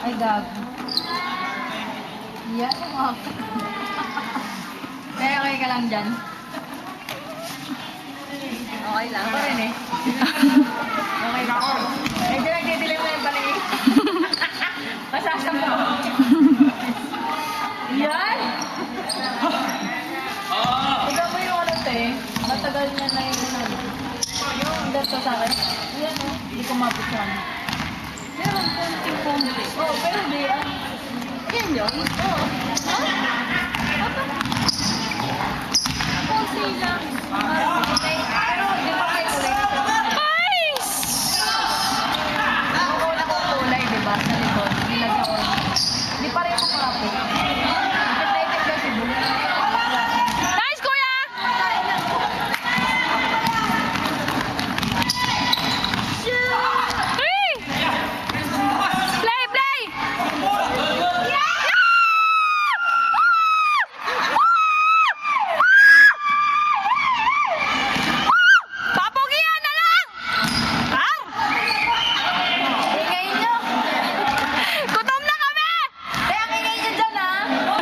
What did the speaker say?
Ay, gago. Yeah, ako. Kaya okay ka lang dyan. Okay lang. Ako rin eh. Okay lang. Medyo nagdidilim na yung paligid. Masasama ako. Nandun na na yung ano. Ang gasto sa akin. Ayan o. Hindi ko mapusan. Meron po yung ping-pong. Oo, oh, pero ah. Oh, di ah. Yan yun. Oo. Ha? Papa. Ponsi lang. Hindi pa kayo kulay na po. Ang una ko kulay, diba? Sa likod. Nilagyan ko. Hindi pareho.